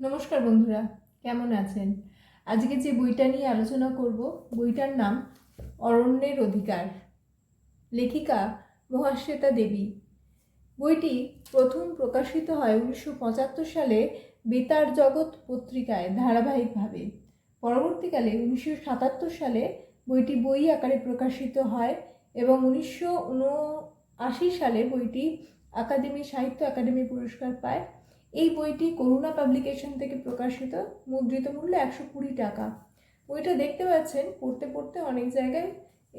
নমস্কার বন্ধুরা, কেমন আছেন? আজকে যে বইটা নিয়ে আলোচনা করব, বইটার নাম অরণ্যের অধিকার। লেখিকা মহাশ্বেতা দেবী। বইটি প্রথম প্রকাশিত হয় উনিশশো পঁচাত্তর সালে বেতার জগৎ পত্রিকায় ধারাবাহিকভাবে। পরবর্তীকালে উনিশশো সাতাত্তর সালে বইটি বই আকারে প্রকাশিত হয় এবং উনিশশো উনআশি সালে বইটি আকাদেমি সাহিত্য একাডেমি পুরস্কার পায়। এই বইটি করুণা পাবলিকেশন থেকে প্রকাশিত, মুদ্রিত মূল্য একশো কুড়ি টাকা। বইটা দেখতে পাচ্ছেন, পড়তে পড়তে অনেক জায়গায়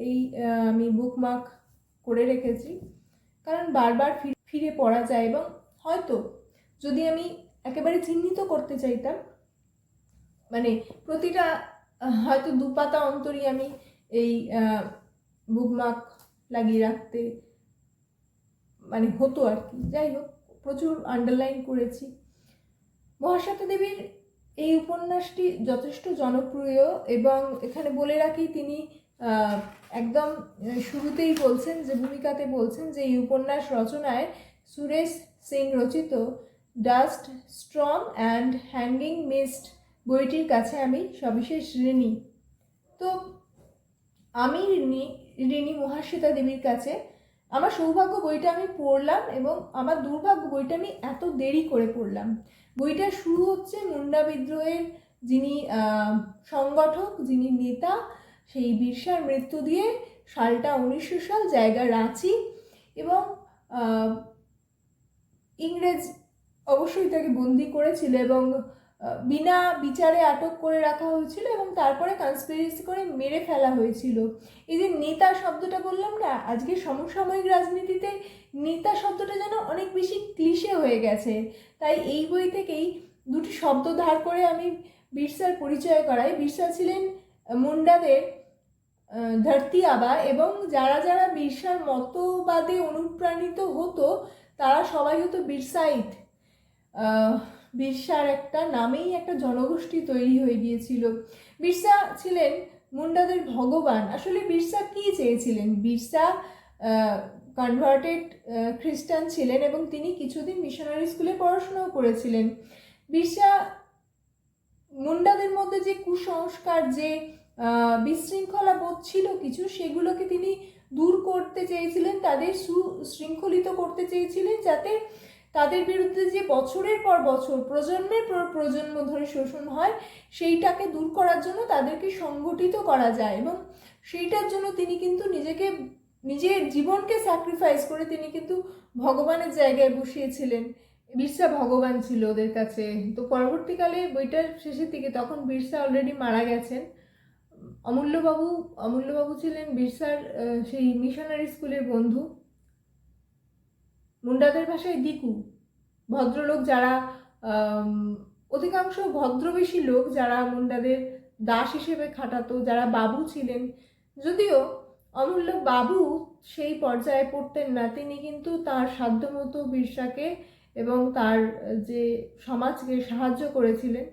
এই আমি বুকমার্ক করে রেখেছি। কারণ বারবার ফিরে পড়া যায় এবং হয়তো যদি আমি একেবারে চিহ্নিত করতে চাইতাম মানে প্রতিটা, হয়তো দু পাতা অন্তরই আমি এই বুকমার্ক লাগিয়ে রাখতে মানে হতো আর কি। যাই হোক প্রচুর আন্ডারলাইন করেছি। মহাশ্বেতা দেবীর এই উপন্যাসটি যথেষ্ট জনপ্রিয় এবং এখানে বলে রাখি তিনি একদম শুরুতেই বলছেন যে, ভূমিকাতে বলছেন যে, এই উপন্যাস রচনায় সুরেশ সিং রচিত dust strong and hanging mist বইটির কাছে আমি সবিশেষ ঋণী। তো আমি ঋণী ঋণী মহাশ্বেতা দেবীর কাছে আমার সৌভাগ্য বইটা আমি পড়লাম এবং আমার দুর্ভাগ্য বইটা আমি এত দেরি করে পড়লাম। বইটা শুরু হচ্ছে মুন্ডা বিদ্রোহের যিনি সংগঠক, যিনি নেতা, সেই বিরসার মৃত্যু দিয়ে সালটা উনিশশো সাল, জায়গা রাঁচি এবং ইংরেজ অবশ্যই তাকে বন্দি করেছিল এবং বিনা বিচারে আটক করে রাখা হয়েছিল এবং তারপরে কনস্পিরেসি করে মেরে ফেলা হয়েছিল। এই যে নেতা শব্দটা বললাম না, আজকে সমসাময়িক রাজনীতিতে নেতা শব্দটা যেন অনেক বেশি ক্লিশে হয়ে গেছে। তাই এই বই থেকেই দুটি শব্দ ধার করে আমি বিরসার পরিচয় করাই। বিরসা ছিলেন মুন্ডাদের ধরতি আবা এবং যারা যারা বিরসার মতবাদে অনুপ্রাণিত হতো, তারা সবাই হতো বিরসাইট বিরসার একটা নামেই একটা জনগোষ্ঠী তৈরি হয়ে গিয়েছিল। বিরসা ছিলেন মুন্ডাদের ভগবান। আসলে বিরসা কি চেয়েছিলেন? বিরসা কনভার্টেড খ্রিস্টান ছিলেন এবং তিনি কিছুদিন মিশনারি স্কুলে পড়াশোনাও করেছিলেন। বিরসা মুন্ডাদের মধ্যে যে কুসংস্কার, যে বিশৃঙ্খলা বোধ ছিল কিছু, সেগুলোকে তিনি দূর করতে চেয়েছিলেন, তাদের সুশৃঙ্খলিত করতে চেয়েছিলেন যাতে তাদের বিরুদ্ধে যে বছরের পর বছর, প্রজন্মের পর প্রজন্ম ধরে শোষণ হয়, সেইটাকে দূর করার জন্য তাদেরকে সংগঠিত করা যায় এবং সেইটার জন্য তিনি কিন্তু নিজেকে, নিজের জীবনকে স্যাক্রিফাইস করে তিনি কিন্তু ভগবানের জায়গায় বসিয়েছিলেন। বিরসা ভগবান ছিল ওদের কাছে। তো পরবর্তীকালে বইটার শেষের দিকে তখন বিরসা অলরেডি মারা গেছেন। অমূল্যবাবু অমূল্যবাবু ছিলেন বিরসার সেই মিশনারি স্কুলের বন্ধু। মুন্ডাদের ভাষায় দিকু। ভদ্রলোক যারা অধিকাংশ ভদ্রবেশী লোক যারা মুন্ডাদের দাস হিসেবে খাটাতো, যারা বাবু ছিলেন, যদিও অমূল্য বাবু সেই পর্যায়ে পড়তেন না, তিনি কিন্তু তার সাধ্যমতো বিরসাকে এবং তার, যে সমাজকে সাহায্য করেছিলেন।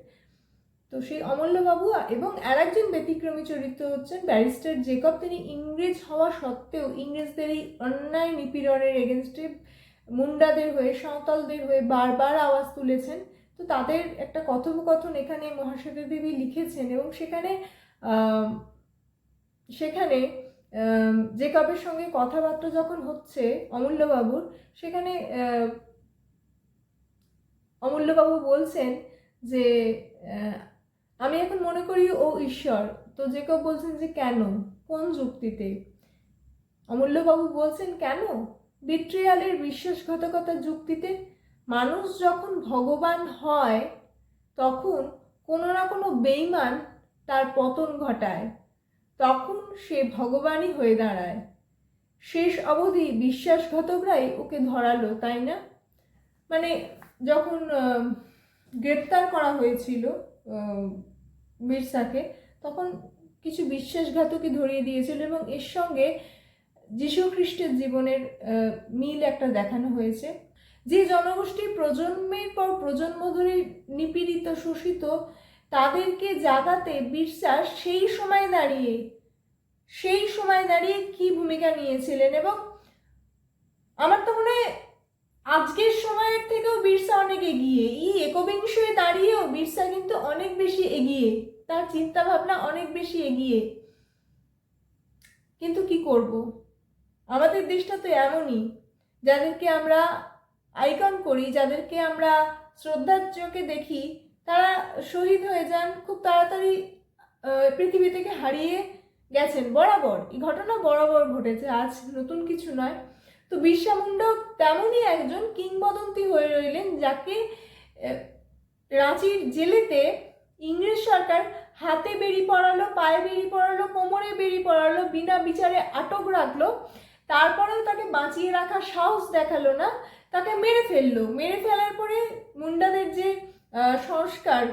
তো সেই অমূল্যবাবু এবং আর একজন ব্যতিক্রমী চরিত্র হচ্ছেন ব্যারিস্টার জেকব। তিনি ইংরেজ হওয়া সত্ত্বেও ইংরেজদের এই অন্যায় নিপীড়নের এগেনস্টে মুন্ডাদের হয়ে, সাঁওতালদের হয়ে বারবার আওয়াজ তুলেছেন। তো তাদের একটা কথোপকথন এখানে মহাশ্বেতা দেবী লিখেছেন এবং সেখানে সেখানে জেকবের সঙ্গে কথাবার্তা যখন হচ্ছে অমূল্যবাবুর, সেখানে অমূল্যবাবু বলছেন যে আমি এখন মনে করি ও ঈশ্বর। তো জেকব বলছেন যে, কেন? কোন যুক্তিতে? অমূল্যবাবু বলছেন, কেন? বিট্রিয়ালের বিশ্বাসঘাতকতা যুক্তিতে মানুষ যখন ভগবান হয় তখন কোনো না কোনো বেইমান তার পতন ঘটায়। তখন সে ভগবানই হয়ে দাঁড়ায়। শেষ অবধি বিশ্বাসঘাতকরাই ওকে ধরালো তাই না? মানে যখন গ্রেপ্তার করা হয়েছিল আহ, বিরসাকে তখন কিছু বিশ্বাসঘাতকই ধরিয়ে দিয়েছিল এবং এর সঙ্গে যীশু খ্রিস্টের জীবনের মিল একটা দেখানো হয়েছে। যে জনগোষ্ঠী প্রজন্মের পর প্রজন্ম ধরে নিপীড়িত, শোষিত, তাদেরকে জাগাতে বিরসা সেই সময় দাঁড়িয়ে, সেই সময় দাঁড়িয়ে কি ভূমিকা নিয়েছিলেন এবং আমার তো মনে হয় আজকের সময়ের থেকেও বিরসা অনেক এগিয়ে। এই একবিংশে দাঁড়িয়েও বিরসা কিন্তু অনেক বেশি এগিয়ে, তার চিন্তা ভাবনা অনেক বেশি এগিয়ে। কিন্তু কি করব? আমাদের দেশটা তো এমনই, যাদেরকে আমরা আইকন করি, যাদেরকে আমরা শ্রদ্ধার চোখে দেখি, তারা শহীদ হয়ে যান, খুব তাড়াতাড়ি পৃথিবী থেকে হারিয়ে গেছেন। বরাবর, এই ঘটনা বরাবর ঘটেছে, আজ নতুন কিছু নয়। তো বিরসা মুন্ডাও তেমনই একজন কিংবদন্তি হয়ে রইলেন, যাকে রাঁচির জেলেতে ইংরেজ সরকার হাতে বেরি পড়ালো পায়ে বেরি পড়ালো কোমরে বেরি পড়ালো বিনা বিচারে আটক রাখল। তারপরেও তাকে বাঁচিয়ে রাখার সাহস দেখাল না, তাকে মেরে ফেলল। মেরে ফেলার পরে মুন্ডাদের যে সংস্কার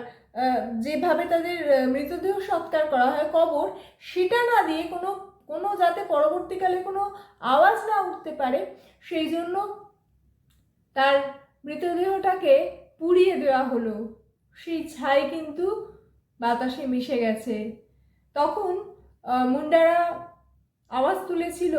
যেভাবে তাদের মৃতদেহ সৎকার করা হয় কবর, সেটা না দিয়ে কোনো কোনো যাতে পরবর্তীকালে কোনো আওয়াজ না উঠতে পারে, সেই জন্য তার মৃতদেহটাকে পুড়িয়ে দেওয়া হলো। সেই ছাই কিন্তু বাতাসে মিশে গেছে। তখন মুন্ডারা আওয়াজ তুলেছিল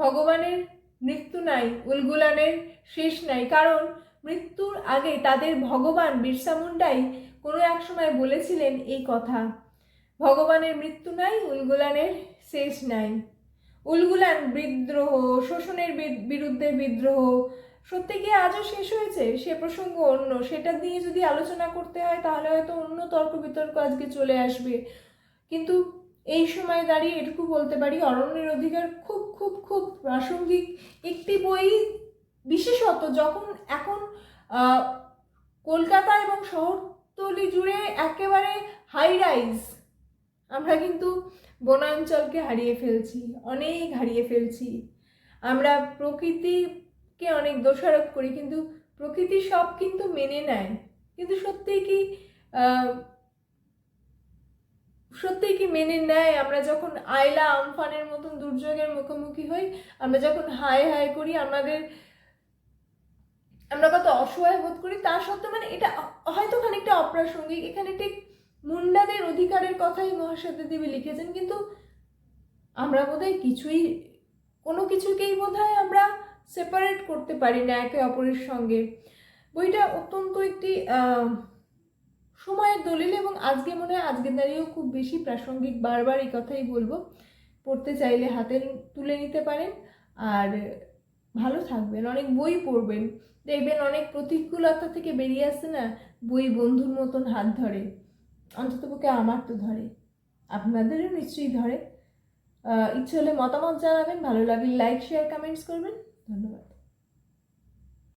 ভগবানের মৃত্যু নাই, উলগুলানের শেষ নাই। কারণ মৃত্যুর আগে তাদের ভগবান বিরসা মুন্ডাই কোনো এক সময় বলেছিলেন এই কথা, ভগবানের মৃত্যু নাই, উলগুলানের শেষ নাই। উলগুলান বিদ্রোহ, শোষণের বিরুদ্ধে বিদ্রোহ, সত্যি কি আজও শেষ হয়েছে? সে প্রসঙ্গ অন্য। সেটা নিয়ে যদি আলোচনা করতে হয়, তাহলে হয়তো অন্য তর্ক বিতর্ক আজকে চলে আসবে। কিন্তু এই সময় দাঁড়িয়ে এটুকু বলতে পারি, অরণ্যের অধিকার খুব খুব খুব প্রাসঙ্গিক একটি বই। বিশেষত যখন এখন কলকাতা এবং শহরতলি জুড়ে একেবারে হাই রাইজ আমরা কিন্তু বনাঞ্চলকে হারিয়ে ফেলছি, অনেক হারিয়ে ফেলছি। আমরা প্রকৃতিকে অনেক দোষারোপ করি, কিন্তু প্রকৃতি সব কিন্তু মেনে নেয়। কিন্তু সত্যিই কি সত্যিই কি মেনে নেয়? আমরা যখন আয়লা আমফানের মতন দুর্যোগের মুখোমুখি হই, আমরা যখন হায় হায় করি, আমাদের, আমরা কত অসহায় বোধ করি, তা সত্ত্বেও মানে এটা হয়তো খানিকটা অপ্রাসঙ্গিক। এখানে ঠিক মুন্ডাদের অধিকারের কথাই মহাশ্বেতা দেবী লিখেছেন, কিন্তু আমরা বোধহয় কিছুই, কোনো কিছুকেই বোধহয় আমরা সেপারেট করতে পারি না একে অপরের সঙ্গে। বইটা অত্যন্ত একটি সময়ের দলিল এবং আজকে মনে হয় আজকে দাঁড়িয়েও খুব বেশি প্রাসঙ্গিক বারবার এই কথাই বলব। পড়তে চাইলে হাতে তুলে নিতে পারেন আর ভালো থাকবেন, অনেক বই পড়বেন। দেখবেন অনেক প্রতিকূলতা থেকে বেরিয়ে আসছে না, বই বন্ধুর মতন হাত ধরে অন্ততপক্ষে আমার তো ধরে, আপনাদেরও নিশ্চয়ই ধরে। ইচ্ছে হলে মতামত জানাবেন, ভালো লাগলে লাইক শেয়ার কমেন্টস করবেন। ধন্যবাদ।